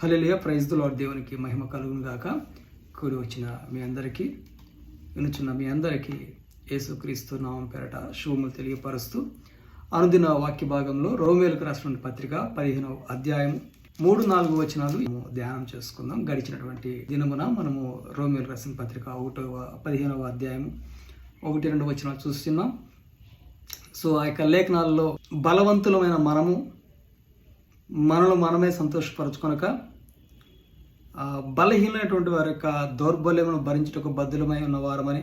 హల్లెలూయా praise lord దేవునికి మహిమ కలుగును గాక. కూడి వచ్చిన మీ అందరికీ వినుచున్న మీ అందరికీ యేసుక్రీస్తు నామం పేరట శుభములు తెలియపరుస్తూ అనుదిన వాక్య భాగంలో రోమేలకు రాసినటువంటి పత్రిక పదిహేనవ అధ్యాయం మూడు నాలుగు వచనాలు మేము ధ్యానం చేసుకుందాం. గడిచినటువంటి దినమున మనము రోమేలు రాసిన పత్రిక ఒకటవ పదిహేనవ అధ్యాయం ఒకటి రెండు వచనాలు చూస్తున్నాం. సో ఆ యొక్క లేఖనాల్లో బలవంతులమైన మనము మనలో మనమే సంతోషపరచుకొనక బలహీనమైనటువంటి వారి యొక్క దౌర్బల్యమును భరించటకు బద్దులమై ఉన్నవారమని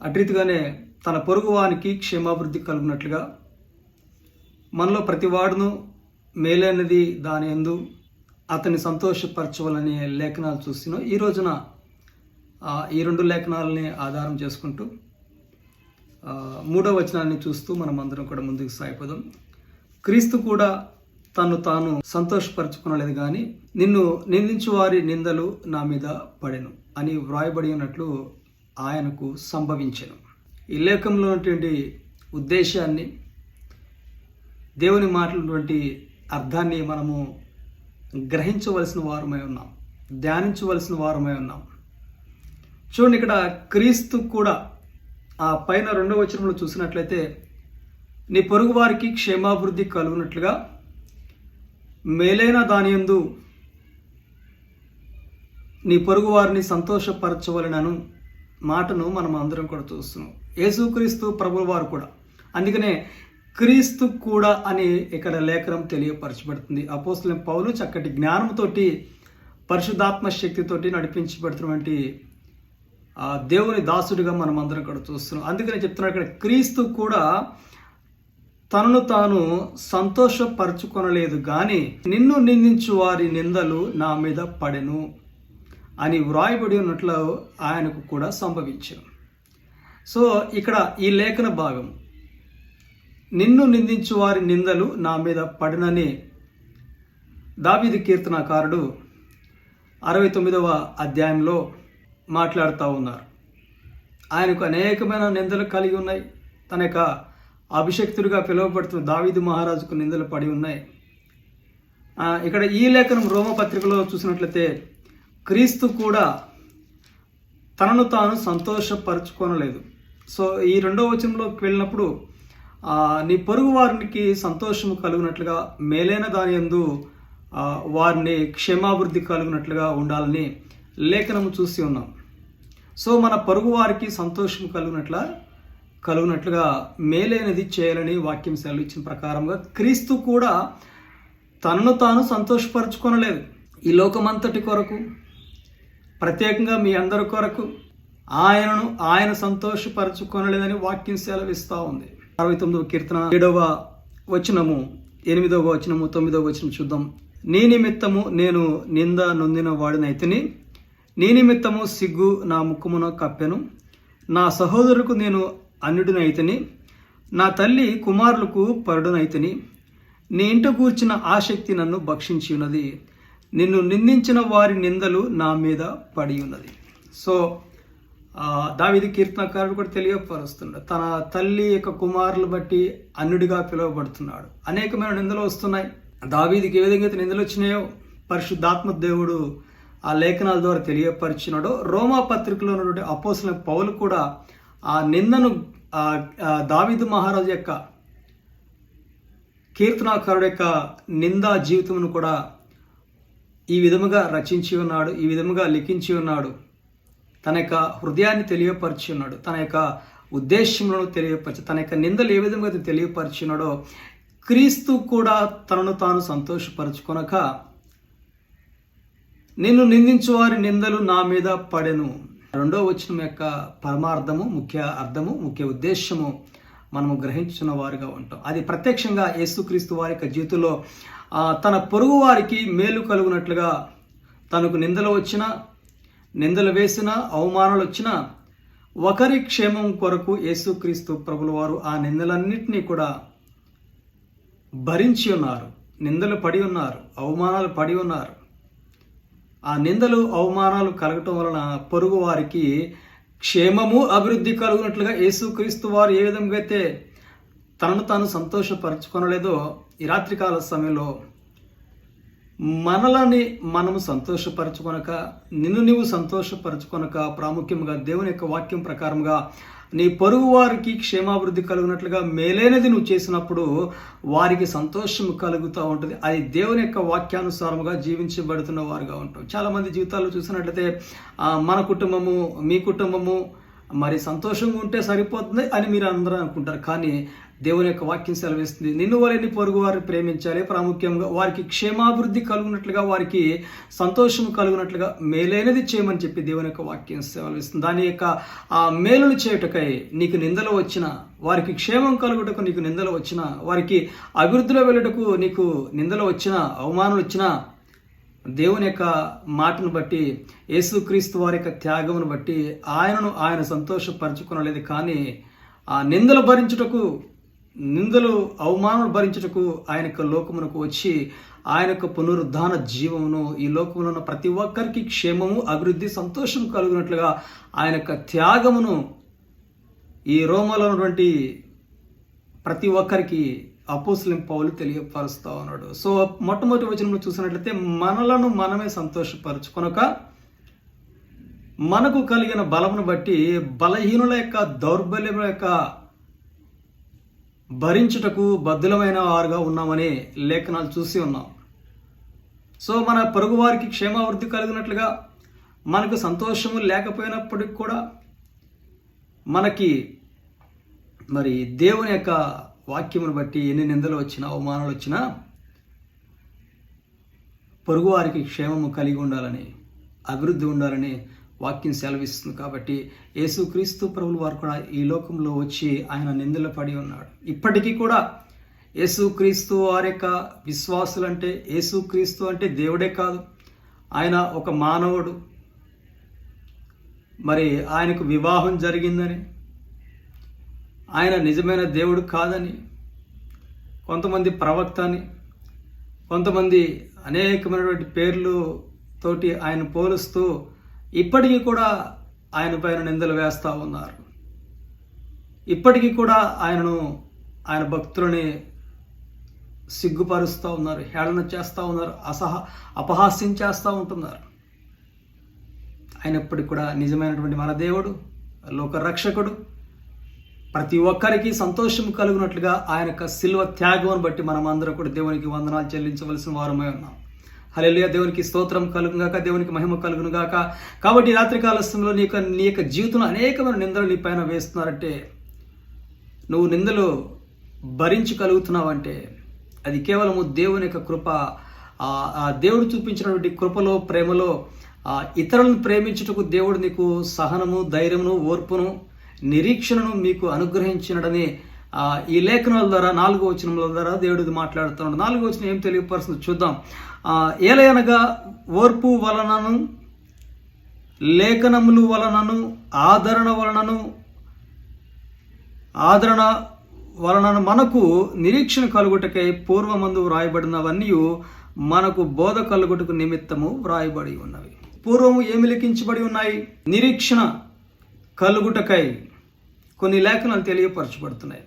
అట్రీతిగానే తన పొరుగు వానికి క్షేమాభివృద్ధి కలుగునట్లుగా మనలో ప్రతివాడును మేలైనది దాని ఎందు అతన్ని సంతోషపరచవాలనే లేఖనాలు చూస్తున్నాం ఈ రోజున ఈ రెండు లేఖనాలని ఆధారం చేసుకుంటూ మూడో వచనాన్ని చూస్తూ మనం అందరం కూడా ముందుకు సాగిపోదాం. క్రీస్తు కూడా తను తాను సంతోషపరచుకునలేదు కానీ నిన్ను నిందించు వారి నిందలు నా మీద పడెను అని వ్రాయబడి ఉన్నట్లు ఆయనకు సంభవించెను. ఈ లేఖంలో ఉన్నటువంటి ఉద్దేశాన్ని దేవుని మాటలటువంటి అర్థాన్ని మనము గ్రహించవలసిన వారమై ఉన్నాం ధ్యానించవలసిన వారమై ఉన్నాం. చూడండి ఇక్కడ క్రీస్తు కూడా ఆ పైన రెండవ వచనంలో చూసినట్లయితే నీ పొరుగు వారికి క్షేమాభివృద్ధి కలుగునట్లుగా మేలైన దాని యందు నీ పొరుగు వారిని సంతోషపరచవలనను మాటను మనం అందరం కూడా చూస్తున్నాం. యేసుక్రీస్తు ప్రభుల వారు కూడా. అందుకనే క్రీస్తు కూడా అని ఇక్కడ లేఖనం తెలియపరచబడుతుంది. అపోస్తుల పౌలు చక్కటి జ్ఞానంతోటి పరిశుద్ధాత్మ శక్తితోటి నడిపించబడుతున్నటువంటి దేవుని దాసుడిగా మనం అందరం కూడా చూస్తున్నాం. అందుకనే చెప్తున్నాడు ఇక్కడ క్రీస్తు కూడా తనను తాను సంతోషపరచుకొనలేదు కానీ నిన్ను నిందించు వారి నిందలు నా మీద పడెను అని వ్రాయబడి ఉన్నట్లు ఆయనకు కూడా సంభవించను. సో ఇక్కడ ఈ లేఖన భాగం. నిన్ను నిందించు వారి నిందలు నా మీద పడినని దావీదు కీర్తనకారుడు అరవై తొమ్మిదవ అధ్యాయంలో మాట్లాడుతూ ఉన్నారు. ఆయనకు అనేకమైన నిందలు కలిగి ఉన్నాయి. తన యొక్క అభిషక్తుడిగా పిలువబడుతున్న దావీదు మహారాజుకు నిందలు పడి ఉన్నాయి. ఇక్కడ ఈ లేఖనం రోమపత్రికలో చూసినట్లయితే క్రీస్తు కూడా తనను తాను సంతోషపరచుకోనలేదు. సో ఈ రెండవ వచనంలోకి వెళ్ళినప్పుడు నీ పొరుగు వారికి సంతోషము కలుగునట్లుగా మేలైన దాని యందు వారిని క్షేమాభివృద్ధి కలుగునట్లుగా ఉండాలని లేఖనము చూసి ఉన్నాం. సో మన పొరుగు వారికి సంతోషం కలుగునట్ల కలుగునట్లుగా మేలైనది చేయాలని వాక్యం సెలవు ఇచ్చిన ప్రకారంగా క్రీస్తు కూడా తనను తాను సంతోషపరచుకొనలేదు. ఈ లోకమంతటి కొరకు ప్రత్యేకంగా మీ అందరి కొరకు ఆయనను ఆయన సంతోషపరచుకొనలేదని వాక్యం సెలవిస్తూ ఉంది. అరవై తొమ్మిదవ కీర్తన ఏడవ వచనము ఎనిమిదవ వచనము తొమ్మిదవ వచనం చూద్దాం. నీ నిమిత్తము నేను నింద నొందిన వాడినైతిని నీ నిమిత్తము సిగ్గు నా ముఖమున కప్పెను. నా సహోదరుకు నేను అన్యుడినైతిని నా తల్లి కుమారులకు పరుడునైతని నీ ఇంట కూర్చిన ఆసక్తి నన్ను భక్షించి ఉన్నది నిన్ను నిందించిన వారి నిందలు నా మీద పడి ఉన్నది సో దావిది కీర్తనకారుడు కూడా తెలియపరుస్తున్నాడు తన తల్లి యొక్క కుమారులు బట్టి అన్నుడిగా పిలువబడుతున్నాడు. అనేకమైన నిందలు వస్తున్నాయి. దావీదికి ఏ విధంగా అయితే నిందలు వచ్చినాయో పరిశుద్ధాత్మ దేవుడు ఆ లేఖనాల ద్వారా తెలియపరిచినాడో రోమా పత్రికలో ఉన్నటువంటి అపోసిన పౌలు కూడా ఆ నిందను దావిదు మహారాజు యొక్క కీర్తనాకారుడు యొక్క నిందా జీవితమును కూడా ఈ విధముగా రచించి ఉన్నాడు ఈ విధముగా లిఖించి ఉన్నాడు. తన యొక్క హృదయాన్ని తెలియపరిచి ఉన్నాడు తన యొక్క ఉద్దేశములను తెలియపరిచి తన యొక్క నిందలు ఏ విధంగా అయితే ఉన్నాడో క్రీస్తు కూడా తనను తాను సంతోషపరచుకొనక నిన్ను నిందించువారి నిందలు నా మీద పడెను. రెండో వచనం యొక్క పరమార్థము ముఖ్య అర్థము ముఖ్య ఉద్దేశము మనము గ్రహించున్న వారుగా ఉంటాం. అది ప్రత్యక్షంగా యేసుక్రీస్తు వారి యొక్క జీవితంలో తన పొరుగు వారికి మేలు కలుగునట్లుగా తనకు నిందలు వచ్చినా నిందలు వేసిన అవమానాలు వచ్చినా ఒకరి క్షేమం కొరకు యేసుక్రీస్తు ప్రభుల వారు ఆ నిందలన్నింటినీ కూడా భరించి ఉన్నారు. నిందలు పడి ఉన్నారు అవమానాలు పడి ఉన్నారు. ఆ నిందలు అవమానాలు కలగటం వలన పొరుగు వారికి క్షేమము అభివృద్ధి కలుగునట్లుగా యేసుక్రీస్తు వారు ఏ విధంగా అయితే తనను తాను సంతోషపరచుకొనలేదో ఈ రాత్రికాల సమయంలో మనలని మనము సంతోషపరచుకొనక నిన్ను నీవు సంతోషపరచుకొనక ప్రాముఖ్యంగా దేవుని యొక్క వాక్యం ప్రకారంగా నీ పొరుగు వారికి క్షేమాభివృద్ధి కలుగునట్లుగా మేలైనది నువ్వు చేసినప్పుడు వారికి సంతోషం కలుగుతూ ఉంటుంది. అది దేవుని యొక్క వాక్యానుసారముగా జీవించబడుతున్న వారుగా ఉంటాం చాలామంది జీవితాల్లో చూసినట్లయితే మన కుటుంబము మీ కుటుంబము మరి సంతోషంగా ఉంటే సరిపోతుంది అని మీరు అందరూ అనుకుంటారు. కానీ దేవుని యొక్క వాక్యం సెలవిస్తుంది. నిన్ను వారిని పొరుగు వారిని ప్రేమించాలి. ప్రాముఖ్యంగా వారికి క్షేమాభివృద్ధి కలుగునట్లుగా వారికి సంతోషం కలుగునట్లుగా మేలైనది చేయమని చెప్పి దేవుని యొక్క వాక్యం సెలవిస్తుంది. దాని యొక్క ఆ మేలును చేయుటకై నీకు నిందలు వచ్చిన వారికి క్షేమం కలుగుటకు నీకు నిందలు వచ్చిన వారికి అభివృద్ధిలో వెళ్ళుటకు నీకు నిందలు వచ్చిన అవమానాలు వచ్చిన దేవుని యొక్క మాటను బట్టి యేసుక్రీస్తు వారి యొక్క త్యాగమును బట్టి ఆయనను ఆయన సంతోషపరచుకునలేదు కానీ ఆ నిందలు భరించుటకు నిందలు అవమానాలు భరించుటకు ఆయన యొక్క లోకమునకు వచ్చి ఆయన యొక్క పునరుద్ధాన జీవమును ఈ లోకంలో ఉన్న ప్రతి ఒక్కరికి క్షేమము అభివృద్ధి సంతోషం కలుగునట్లుగా ఆయన యొక్క త్యాగమును ఈ రోమలో ఉన్నటువంటి ప్రతి ఒక్కరికి అపోసలిం పౌలు తెలియపరుస్తూ ఉన్నాడు. సో మొట్టమొదటి వచనంలో చూసినట్లయితే మనలను మనమే సంతోషపరచుకొనక మనకు కలిగిన బలమును బట్టి బలహీనుల యొక్క దౌర్బల్యం యొక్క భరించుటకు బద్దులమైన వారుగా ఉన్నామని లేఖనాలు చూసి ఉన్నాం. సో మన పొరుగు వారికి కలిగినట్లుగా మనకు సంతోషము లేకపోయినప్పటికి కూడా మనకి మరి దేవుని యొక్క వాక్యమును బట్టి ఎన్ని నిందలు వచ్చినా అవమానాలు వచ్చినా పొరుగువారికి క్షేమము కలిగి ఉండాలని అభివృద్ధి ఉండాలని వాక్యం సెలవిస్తుంది కాబట్టి యేసుక్రీస్తు ప్రభులు వారు కూడా ఈ లోకంలో వచ్చి ఆయన నిందలు పడి ఉన్నాడు ఇప్పటికీ కూడా యేసుక్రీస్తు వారి యొక్క విశ్వాసులు అంటే యేసుక్రీస్తు అంటే దేవుడే కాదు. ఆయన ఒక మానవుడు. మరి ఆయనకు వివాహం జరిగిందని ఆయన నిజమైన దేవుడు కాదని కొంతమంది ప్రవక్త అని కొంతమంది అనేకమైనటువంటి పేర్లు తోటి ఆయన పోలుస్తూ ఇప్పటికీ కూడా ఆయన పైన నిందలు వేస్తూ ఉన్నారు. ఇప్పటికీ కూడా ఆయనను ఆయన భక్తులని సిగ్గుపరుస్తూ ఉన్నారు హేళన చేస్తూ ఉన్నారు అసహ అపహాస్యం చేస్తూ ఉంటున్నారు. అయినప్పటికీ కూడా నిజమైనటువంటి మన దేవుడు లోకరక్షకుడు. ప్రతి ఒక్కరికి సంతోషం కలుగునట్లుగా ఆయన యొక్క శిల్వ త్యాగం బట్టి మనం కూడా దేవునికి వందనాలు చెల్లించవలసిన వారమై ఉన్నాం. హలెలుయ దేవునికి స్తోత్రం కలుగుగాక దేవునికి మహిమ కలుగును గాక. కాబట్టి రాత్రి కాలస్తంలో నీ యొక్క నీ యొక్క జీవితంలో అనేకమైన నిందలు నీ పైన వేస్తున్నారంటే నువ్వు నిందలు భరించగలుగుతున్నావంటే అది కేవలము దేవుని యొక్క కృప. ఆ దేవుడు చూపించినటువంటి కృపలో ప్రేమలో ఇతరులను ప్రేమించుటకు దేవుడు నీకు సహనము ధైర్యమును ఓర్పును నిరీక్షణను మీకు అనుగ్రహించినడని ఈ లేఖనాల ద్వారా నాలుగో వచనముల ద్వారా దేవుడిది మాట్లాడుతున్నాడు నాలుగో వచనం ఏం తెలియపరుస్తుంది చూద్దాం. ఏలయనగా ఓర్పు వలనను లేఖనములు వలనను ఆదరణ వలనను ఆదరణ వలనను మనకు నిరీక్షణ కలుగుటకై పూర్వమందు వ్రాయబడినవన్నీ మనకు బోధ కలుగుటకు నిమిత్తము వ్రాయబడి ఉన్నవి. పూర్వము ఏమి లిఖించబడి ఉన్నాయి? నిరీక్షణ కలుగుటకై కొన్ని లేఖనాలు తెలియపరచబడుతున్నాయి.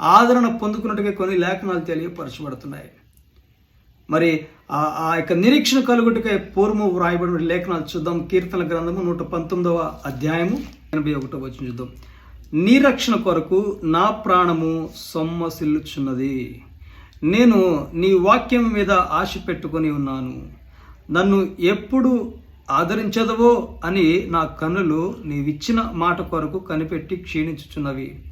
ఆదరణ పొందుకున్నట్టుగా కొన్ని లేఖనాలు తెలియపరచబడుతున్నాయి. మరి ఆ ఆ యొక్క నిరీక్షణ కలుగుటకై పూర్వము వ్రాయబడిన లేఖనాలు చూద్దాం. కీర్తన గ్రంథము నూట పంతొమ్మిదవ అధ్యాయము ఎనభై ఒకటో వచ్చిన చూద్దాం. నీ రక్షణ కొరకు నా ప్రాణము సొమ్మసిల్లుచున్నది. నేను నీ వాక్యం మీద ఆశ పెట్టుకొని ఉన్నాను. నన్ను ఎప్పుడు ఆదరించదవో అని నా కన్నులు నీవిచ్చిన మాట కొరకు కనిపెట్టి క్షీణించుచున్నవి.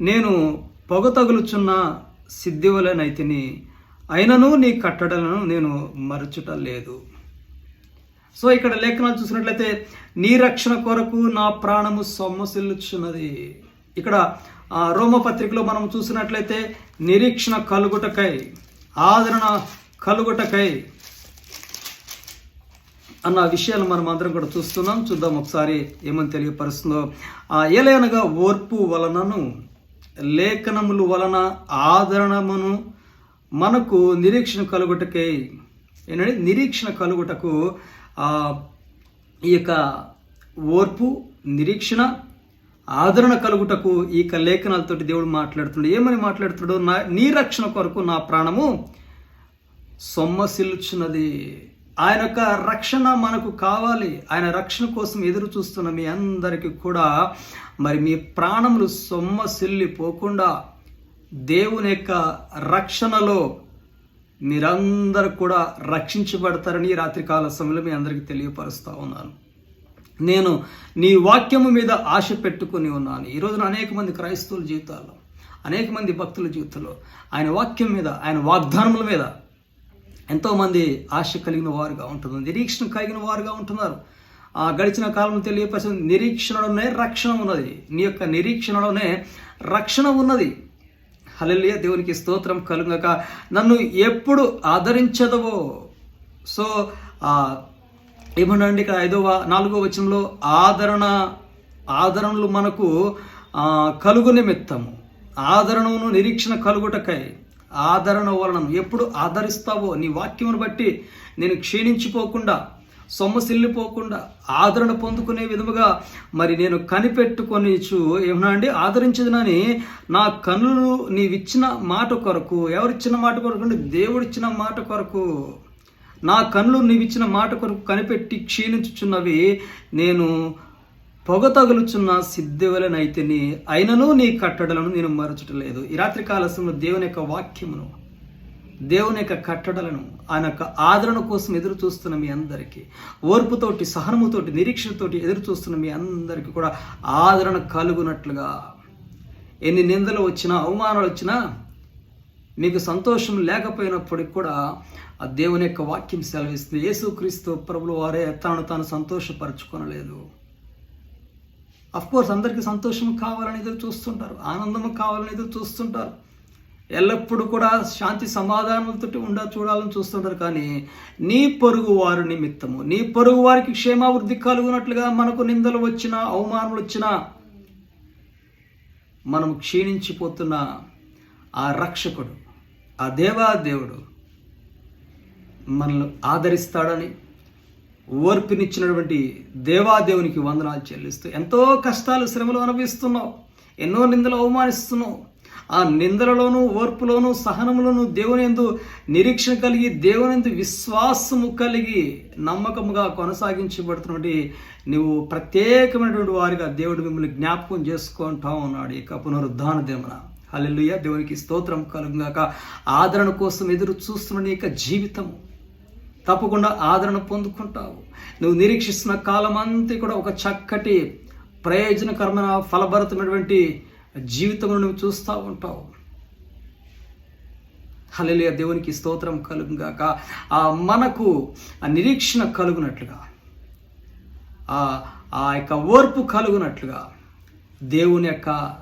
నేను పొగ తగులుచున్న సిద్ధివలనైతిని అయినను నీ కట్టడలను నేను మరచుట లేదు సో ఇక్కడ లేఖనాలు చూసినట్లయితే నీ రక్షణ కొరకు నా ప్రాణము సొమ్మసిల్లుచున్నది. ఇక్కడ ఆ, రోమపత్రికలో మనం చూసినట్లయితే నిరీక్షణ కలుగుటకై ఆదరణ కలుగుటకై అన్న విషయాలు మనం అందరం కూడా చూస్తున్నాం. చూద్దాం ఒకసారి ఏమని తెలియపరుస్తుందో. ఆ ఏలయనగా ఓర్పు వలనను లేఖనములు వలన ఆదరణమును మనకు నిరీక్షణ కలుగుటకై. ఏంటంటే నిరీక్షణ కలుగుటకు ఈ యొక్క ఓర్పు నిరీక్షణ ఆదరణ కలుగుటకు ఈ యొక్క లేఖనాలతోటి దేవుడు మాట్లాడుతున్నాడు ఏమని మాట్లాడుతున్నాడు నా నీ రక్షణ కొరకు నా ప్రాణము సొమ్మసిల్చున్నది ఆయన యొక్క రక్షణ మనకు కావాలి. ఆయన రక్షణ కోసం ఎదురు చూస్తున్న మీ అందరికీ కూడా మరి మీ ప్రాణములు సొమ్మసిల్లిపోకుండా దేవుని యొక్క రక్షణలో మీరందరూ కూడా రక్షించబడతారని ఈ రాత్రికాల సమయంలో మీ అందరికీ తెలియపరుస్తూ ఉన్నాను. నేను నీ వాక్యము మీద ఆశ పెట్టుకుని ఉన్నాను. ఈ రోజున అనేక మంది క్రైస్తవుల జీవితాల్లో అనేక మంది భక్తుల జీవితంలో ఆయన వాక్యం మీద ఆయన వాగ్దానముల మీద ఎంతోమంది ఆశ కలిగిన వారుగా ఉంటున్నారు నిరీక్షణ కలిగిన వారుగా ఉంటున్నారు. ఆ గడిచిన కాలం తెలియపరిచిన నిరీక్షణలోనే రక్షణ ఉన్నది. నీ యొక్క నిరీక్షణలోనే రక్షణ ఉన్నది. హలలియ దేవునికి స్తోత్రం కలుగక నన్ను ఎప్పుడు ఆదరించదవో? సో ఆ ఇక్కడ ఐదవ నాలుగో వచనంలో? ఆదరణ ఆదరణలు మనకు కలుగు నిమిత్తము. ఆదరణను నిరీక్షణ కలుగుటకై. ఆదరణ వలన. ఎప్పుడు ఆదరిస్తావో నీ వాక్యమును బట్టి నేను క్షీణించిపోకుండా సొమ్మసిల్లిపోకుండా ఆదరణ పొందుకునే విధముగా మరి నేను కనిపెట్టుకొని చూ ఏమన్నా అండి? ఆదరించదునని నా కన్నులు నీవిచ్చిన మాట కొరకు ఎవరిచ్చిన మాట కొరకు అంటే దేవుడిచ్చిన మాట కొరకు. నా కన్నులు నీవిచ్చిన మాట కొరకు కనిపెట్టి క్షీణించుచున్నవి. నేను పొగ తగులుచున్న సిద్ధవలనైతేని అయినను నీ కట్టడలను నేను మరచటలేదు. ఈ రాత్రి కాలశంలో దేవుని యొక్క వాక్యమును దేవుని యొక్క కట్టడలను ఆయన యొక్క ఆదరణ కోసం ఎదురు చూస్తున్న మీ అందరికీ ఓర్పుతోటి సహనముతోటి నిరీక్షణతోటి ఎదురు చూస్తున్న మీ అందరికీ కూడా ఆదరణ కలుగునట్లుగా. ఎన్ని నిందలు వచ్చినా అవమానాలు వచ్చినా మీకు సంతోషం లేకపోయినప్పటికి కూడా ఆ దేవుని యొక్క వాక్యం సెలవిస్తుంది. యేసుక్రీస్తు ప్రభులు వారే తనను తాను సంతోషపరచుకొనలేదు. కోర్స్ అందరికీ సంతోషం కావాలని ఎదురు చూస్తుంటారు ఆనందం కావాలని ఎదురు చూస్తుంటారు. ఎల్లప్పుడూ కూడా శాంతి సమాధానంతో ఉండ చూడాలని చూస్తుంటారు. కానీ నీ పొరుగు వారి నిమిత్తము నీ పొరుగు వారికి క్షేమావృద్ధి కలుగునట్లుగా మనకు నిందలు వచ్చినా అవమానములు వచ్చినా మనం క్షీణించిపోతున్న ఆ రక్షకుడు ఆ దేవా దేవుడు మనల్ని ఆదరిస్తాడని ఓర్పునిచ్చినటువంటి దేవాదేవునికి వందనాలు చెల్లిస్తూ ఎంతో కష్టాలు శ్రమలు అనుభవిస్తున్నావు. ఎన్నో నిందలు అవమానిస్తున్నావు. ఆ నిందలలోనూ ఓర్పులోనూ సహనములోనూ దేవుని ఎందు నిరీక్షణ కలిగి దేవుని ఎందు విశ్వాసము కలిగి నమ్మకముగా కొనసాగించబడుతున్నటువంటి నువ్వు ప్రత్యేకమైనటువంటి వారిగా దేవుడు మిమ్మల్ని జ్ఞాపకం చేసుకుంటా ఉన్నాడు ఇక పునరుద్ధాన దేవున హల్లెలూయ. దేవునికి స్తోత్రం కలుగాక ఆదరణ కోసం ఎదురు చూస్తున్న యొక్క జీవితము. తప్పకుండా ఆదరణ పొందుకుంటావు. నువ్వు నిరీక్షిస్తున్న కాలం అంతా కూడా ఒక చక్కటి ప్రయోజనకరమైన ఫలభరితమైనటువంటి జీవితంలో నువ్వు చూస్తూ ఉంటావు. హలలియ దేవునికి స్తోత్రం కలుగుగాక ఆ మనకు ఆ నిరీక్షణ కలుగునట్లుగా. ఆ ఆ యొక్క ఓర్పు కలుగునట్లుగా. దేవుని యొక్క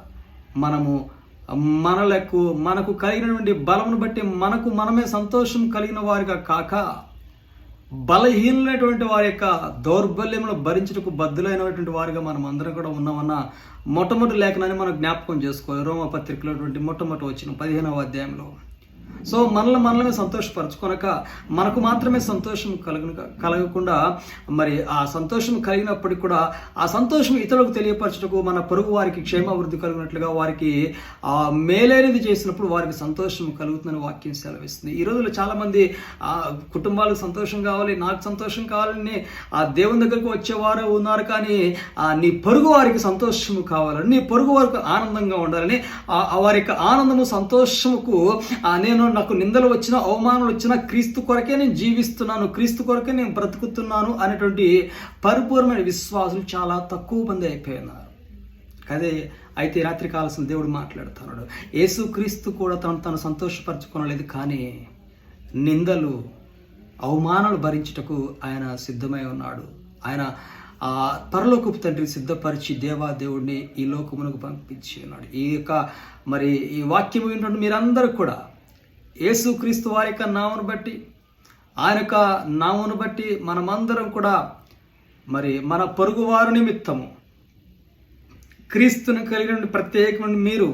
మనము మనలకు మనకు కలిగినటువంటి బలమును బట్టి మనకు మనమే సంతోషం కలిగిన వారిగా కాక బలహీనమైనటువంటి వారి యొక్క దౌర్బల్యమును భరించుటకు బద్దులైనటువంటి వారిగా మనం అందరం కూడా ఉన్నామన్న మొట్టమొదటి లేఖనాన్ని మనం జ్ఞాపకం చేసుకోవాలి. రోమ పత్రికలో మొట్టమొదటి వచ్చిన పదిహేనవ అధ్యాయంలో. సో మనల్ని మనల్ని సంతోషపరచుకొనక మనకు మాత్రమే సంతోషం కలగ కలగకుండా మరి ఆ సంతోషం కలిగినప్పటికి కూడా ఆ సంతోషం ఇతరులకు తెలియపరచుటకు మన పొరుగు వారికి క్షేమాభివృద్ధి కలిగినట్లుగా వారికి ఆ మేలైనది చేసినప్పుడు వారికి సంతోషం కలుగుతుందని వాక్యం సెలవిస్తుంది. ఈ రోజుల్లో చాలామంది ఆ కుటుంబాలకు సంతోషం కావాలి నాకు సంతోషం కావాలని ఆ దేవుని దగ్గరకు వచ్చేవారు ఉన్నారు కానీ ఆ నీ పొరుగు వారికి సంతోషము కావాలని నీ పొరుగు వారికి ఆనందంగా ఉండాలని ఆ వారి యొక్క ఆనందము సంతోషముకు నేను నాకు నిందలు వచ్చినా అవమానాలు వచ్చినా క్రీస్తు కొరకే నేను జీవిస్తున్నాను క్రీస్తు కొరకే నేను బ్రతుకుతున్నాను అనేటువంటి పరిపూర్ణమైన విశ్వాసం చాలా తక్కువ మంది అయిపోయినారు. అదే అయితే రాత్రి కాలసిన దేవుడు మాట్లాడుతున్నాడు. యేసు క్రీస్తు కూడా తను తను సంతోషపరచుకోనలేదు కానీ నిందలు అవమానాలు భరించుటకు ఆయన సిద్ధమై ఉన్నాడు. ఆయన ఆ పరలోకపు తండ్రి సిద్ధపరిచి దేవా దేవుడిని ఈ లోకమునకు పంపించి ఉన్నాడు. ఈ యొక్క మరి ఈ వాక్యం ఏంటంటే మీరందరూ కూడా యేసుక్రీస్తు వారి యొక్క నామను బట్టి ఆయన యొక్క నామను బట్టి మనమందరం కూడా మరి మన పొరుగువారు నిమిత్తము క్రీస్తుని కలిగిన ప్రత్యేకమైన మీరు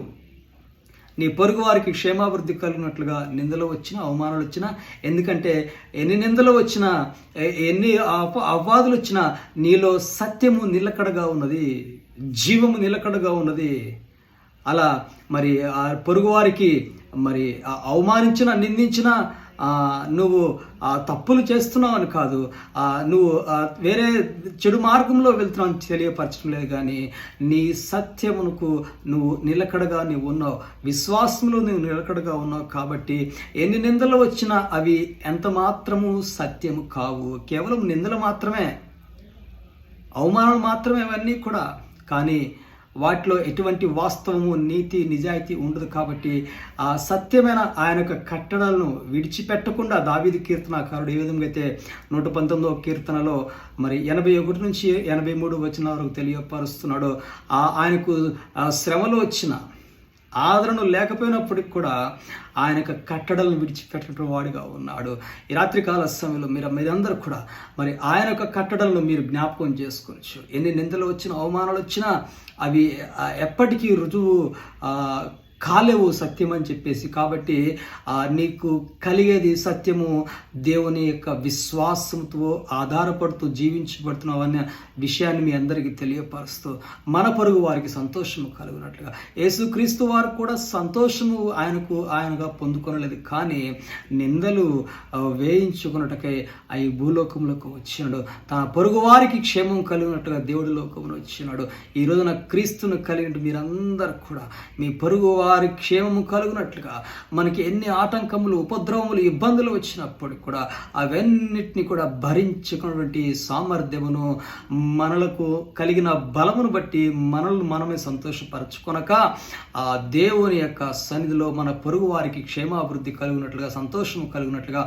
నీ పొరుగు వారికి క్షేమాభివృద్ధి కలిగినట్లుగా నిందలు వచ్చినా అవమానాలు వచ్చినా ఎందుకంటే ఎన్ని నిందలు వచ్చినా ఎన్ని అప అపవాదులు వచ్చినా నీలో సత్యము నిలకడగా ఉన్నది జీవము నిలకడగా ఉన్నది. అలా మరి ఆ పొరుగు వారికి మరి అవమానించిన నిందించిన నువ్వు తప్పులు చేస్తున్నావు అని కాదు. నువ్వు వేరే చెడు మార్గంలో వెళ్తున్నావు అని తెలియపరచడం లేదు కానీ నీ సత్యమునకు నువ్వు నిలకడగా నీవు ఉన్నావు. విశ్వాసంలో నువ్వు నిలకడగా ఉన్నావు కాబట్టి ఎన్ని నిందలు వచ్చినా అవి ఎంత మాత్రము సత్యము కావు. కేవలం నిందలు మాత్రమే. అవమానాలు మాత్రమే అవన్నీ కూడా. కానీ వాటిలో ఎటువంటి వాస్తవము నీతి నిజాయితీ ఉండదు కాబట్టి ఆ సత్యమైన ఆయన యొక్క కట్టడలను విడిచిపెట్టకుండా దావీది కీర్తనకారుడు ఏ విధంగా అయితే నూట పంతొమ్మిదవ కీర్తనలో మరి ఎనభై ఒకటి నుంచి ఎనభై మూడు వచ్చిన వరకు తెలియపరుస్తున్నాడో ఆ ఆయనకు ఆ శ్రమలు వచ్చిన ఆదరణ లేకపోయినప్పటికి కూడా ఆయన యొక్క కట్టడలను విడిచిపెట్టిన వాడిగా ఉన్నాడు. ఈ రాత్రికాల సమయంలో మీరు మీరందరూ కూడా మరి ఆయన యొక్క కట్టడలను మీరు జ్ఞాపకం చేసుకోవచ్చు. ఎన్ని నిందలు వచ్చినా అవమానాలు వచ్చినా అవి ఎప్పటికీ రుజువు కాలేవు సత్యం అని చెప్పేసి కాబట్టి నీకు కలిగేది సత్యము దేవుని యొక్క విశ్వాసంతో ఆధారపడుతూ జీవించబడుతున్నావు అనే విషయాన్ని మీ అందరికీ తెలియపరుస్తూ మన పరుగు వారికి సంతోషము కలుగునట్లుగా. యేసుక్రీస్తు వారు కూడా సంతోషము ఆయనకు ఆయనగా పొందుకొనలేదు. కానీ నిందలు ఆ, వేయించుకున్నటకై ఆ భూలోకంలోకి వచ్చినాడు. తన పొరుగు వారికి క్షేమం కలిగినట్టుగా దేవుడి లోకమును వచ్చినాడు. ఈ రోజున క్రీస్తును కలిగిన మీరందరూ కూడా మీ పొరుగు వారి వారి క్షేమము కలుగునట్లుగా మనకి ఎన్ని ఆటంకములు ఉపద్రవములు ఇబ్బందులు వచ్చినప్పుడు కూడా అవన్నిటిని కూడా భరించుకున్నటువంటి సామర్థ్యమును మనలకు కలిగిన బలమును బట్టి మనల్ని మనమే సంతోషపరచుకొనక ఆ దేవుని యొక్క సన్నిధిలో మన పొరుగు వారికి క్షేమాభివృద్ధి కలిగినట్లుగా సంతోషం కలిగినట్లుగా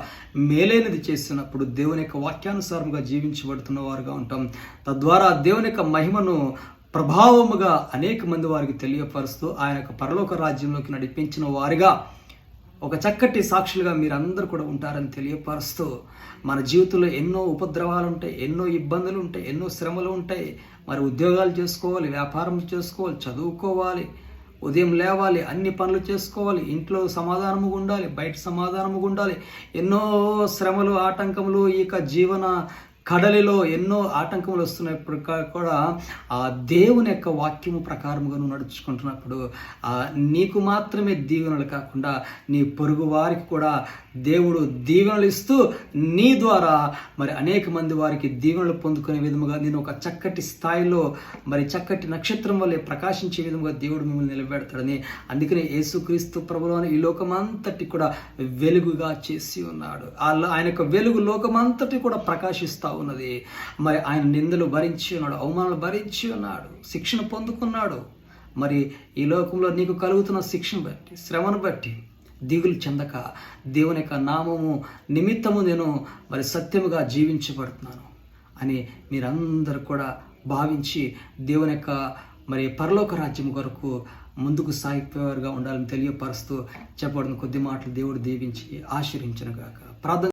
మేలైనది చేసినప్పుడు దేవుని యొక్క వాక్యానుసారంగా జీవించబడుతున్న వారుగా ఉంటాం. తద్వారా దేవుని యొక్క మహిమను ప్రభావముగా అనేక మంది వారికి తెలియపరుస్తూ ఆయన యొక్క పరలోక రాజ్యంలోకి నడిపించిన వారిగా ఒక చక్కటి సాక్షులుగా మీరందరూ కూడా ఉంటారని తెలియపరుస్తూ మన జీవితంలో ఎన్నో ఉపద్రవాలు ఉంటాయి ఎన్నో ఇబ్బందులు ఉంటాయి ఎన్నో శ్రమలు ఉంటాయి. మరి ఉద్యోగాలు చేసుకోవాలి వ్యాపారం చేసుకోవాలి చదువుకోవాలి ఉదయం లేవాలి అన్ని పనులు చేసుకోవాలి ఇంట్లో సమాధానముగా ఉండాలి బయట సమాధానముగా ఉండాలి. ఎన్నో శ్రమలు ఆటంకములు ఇక జీవన కడలిలో ఎన్నో ఆటంకములు వస్తున్నప్పుడు కూడా ఆ దేవుని యొక్క వాక్యము ప్రకారముగా నువ్వు నడుచుకుంటున్నప్పుడు నీకు మాత్రమే దీవెనలు కాకుండా నీ పొరుగు వారికి కూడా దేవుడు దీవెనలు ఇస్తూ నీ ద్వారా మరి అనేక మంది వారికి దీవెనలు పొందుకునే విధముగా నేను ఒక చక్కటి స్థాయిలో మరి చక్కటి నక్షత్రం వల్లే ప్రకాశించే విధముగా దేవుడు మిమ్మల్ని నిలబెడతాడని అందుకనే యేసుక్రీస్తు ప్రభులోని ఈ లోకమంతటి కూడా వెలుగుగా చేసి ఉన్నాడు. ఆయన యొక్క వెలుగు లోకమంతటి కూడా ప్రకాశిస్తూ ఉన్నది. మరి ఆయన నిందలు భరించి ఉన్నాడు అవమానాలు భరించి ఉన్నాడు శిక్షణ పొందుకున్నాడు. మరి ఈ లోకంలో నీకు కలుగుతున్న శిక్షణ బట్టి శ్రమను బట్టి దిగులు చెందక దేవుని యొక్క నామము నిమిత్తము నేను మరి సత్యముగా జీవించబడుతున్నాను అని మీరందరూ కూడా భావించి దేవుని యొక్క మరి పరలోక రాజ్యం కొరకు ముందుకు సాగిపోయేవారుగా ఉండాలని తెలియపరుస్తూ చెప్పబడిన కొద్ది మాటలు దేవుడు దీవించి ఆశీర్వించను గాక. ప్రార్థన